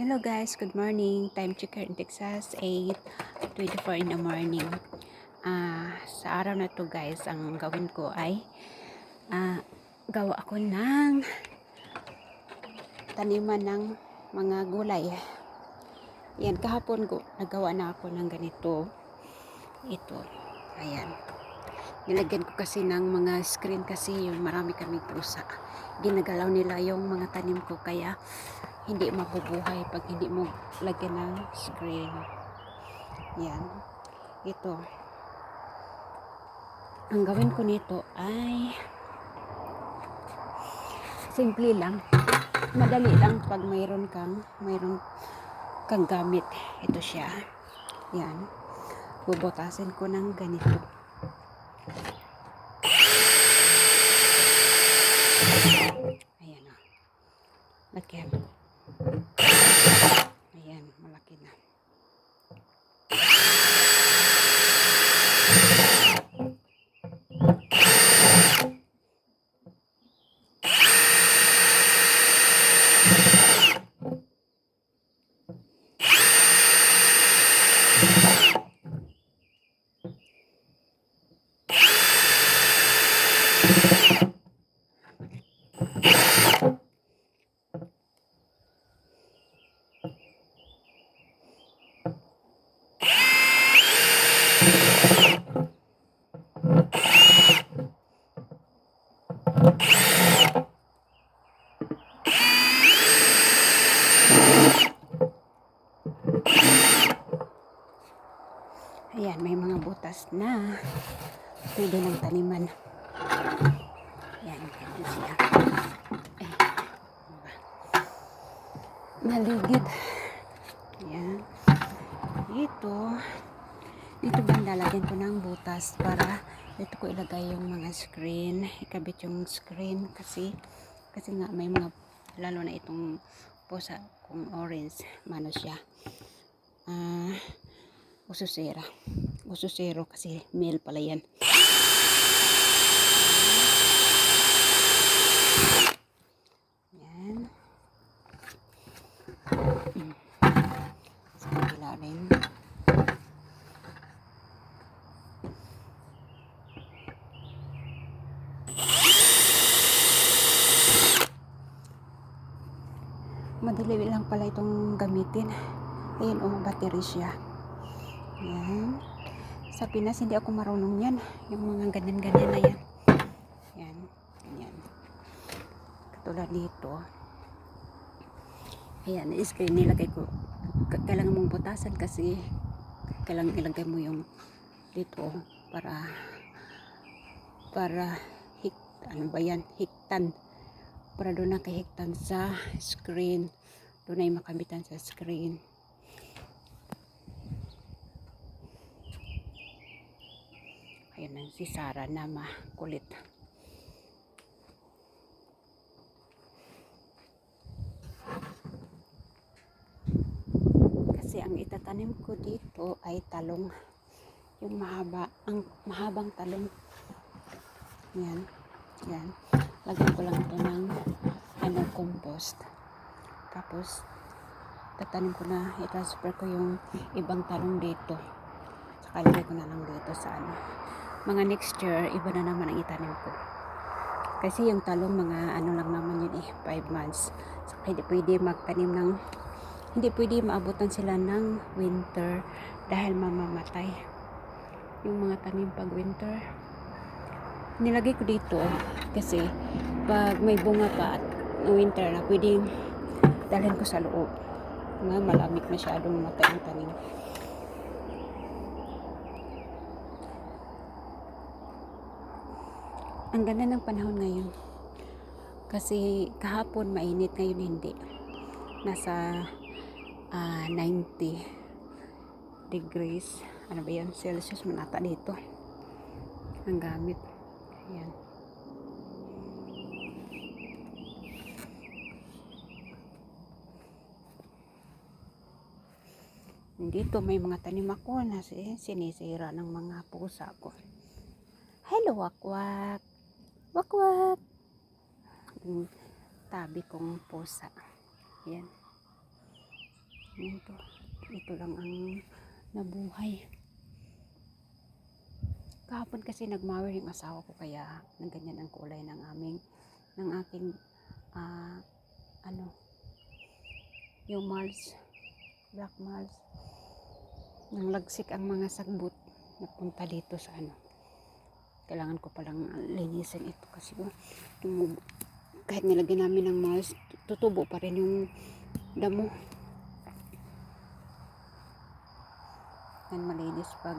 Hello guys, good morning. Time check here in Texas, 8.24 in the morning. Ah, sa araw na to guys, ang gawin ko ay ah, gawa ako ng taniman ng mga gulay. Yan, kahapon ko, nagawa na ako ng ganito. Ito, ayan. Nilagyan ko kasi ng mga screen kasi yung marami kaming pusa. Ginagalaw nila yung mga tanim ko kaya hindi mabubuhay pag hindi mo lagyan ng screen. Yan. Ito. Ang gawin ko nito ay simple lang. Madali lang pag mayroon kang mayroon kang gamit. Ito siya. Yan. Bubutasin ko ng ganito. Ayan o. Lagyan. Ayan, malaki na. May mga butas na. Pwede ng taniman. Ayan, ganyan siya. Ay, ano ba? Maligid. Ayan. Ito. Dito banda, lagyan ko ng butas para dito ko ilagay yung mga screen. Ikabit yung screen kasi kasi nga may mga lalo na itong pusa kung orange mano siya. Ah, ususera. Ususero kasi male pala yan. Yan. Sa kabila rin. Madali lang pala itong gamitin. Ayan o, oh, battery siya. Yan. Sa Pinas, hindi ako marunong yan. Yung mga ganyan-ganyan na yan. Yan. Ganyan. Katulad dito. Ayan, screen nilagay ko. Kailangan mong butasan kasi kailangan ilagay mo yung dito para para hik ano ba yan hiktan para doon nakahiktan sa screen doon ay makabitan sa screen Ayan ang si Sarah na makulit. Kasi ang itatanim ko dito ay talong. Yung mahaba, ang mahabang talong. Yan. Yan. Lagyan ko lang ito ng ano, compost. Tapos, tatanim ko na, i-transfer ko yung ibang talong dito. Saka ko na lang dito sa ano. Mga next year, iba na naman ang itanim ko. Kasi yung talong mga ano lang naman yun eh, 5 months. Saka hindi pwede magtanim ng, hindi pwede maabutan sila ng winter dahil mamamatay. Yung mga tanim pag winter. Nilagay ko dito kasi pag may bunga pa at winter na, pwedeng dalhin ko sa loob. Nga malamig masyadong matay ang tanim. Ang ganda ng panahon ngayon. Kasi kahapon mainit, ngayon hindi. Nasa ah, 90 degrees. Ano ba yan? Celsius manata dito. Ang gamit. Ayan. Dito may mga tanim ako na si- sinisira ng mga pusa ko. Hello, wakwak. Wakwak. Yung tabi kong pusa. Yan. Ito, ito lang ang nabuhay. Kahapon kasi nagmower yung asawa ko kaya nagganyan ang kulay ng aming ng aking ah, ano yung Mars black Mars nang lagsik ang mga sagbot napunta dito sa ano kailangan ko palang linisin ito kasi oh, kahit nilagyan namin ng Mars tutubo pa rin yung damo. Yan malinis pag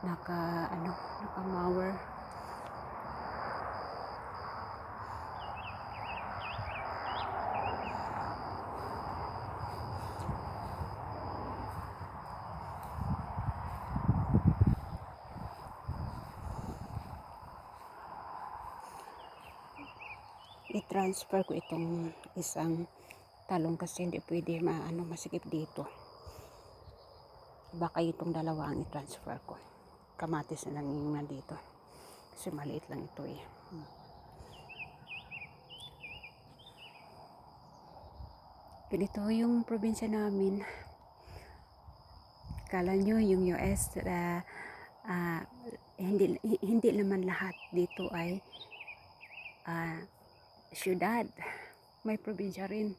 naka ano naka mower i-transfer ko itong isang talong kasi hindi pwede maano masikip dito. Baka itong dalawa ang i-transfer ko. Kamatis na lang yung nandito. Kasi maliit lang ito eh. Hmm. ganito yung probinsya namin. Kala nyo yung US ah, ah, hindi hindi naman lahat dito ay ah, syudad may probinsya rin.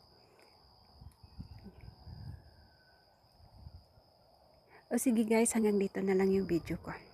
O sige guys hanggang dito na lang yung video ko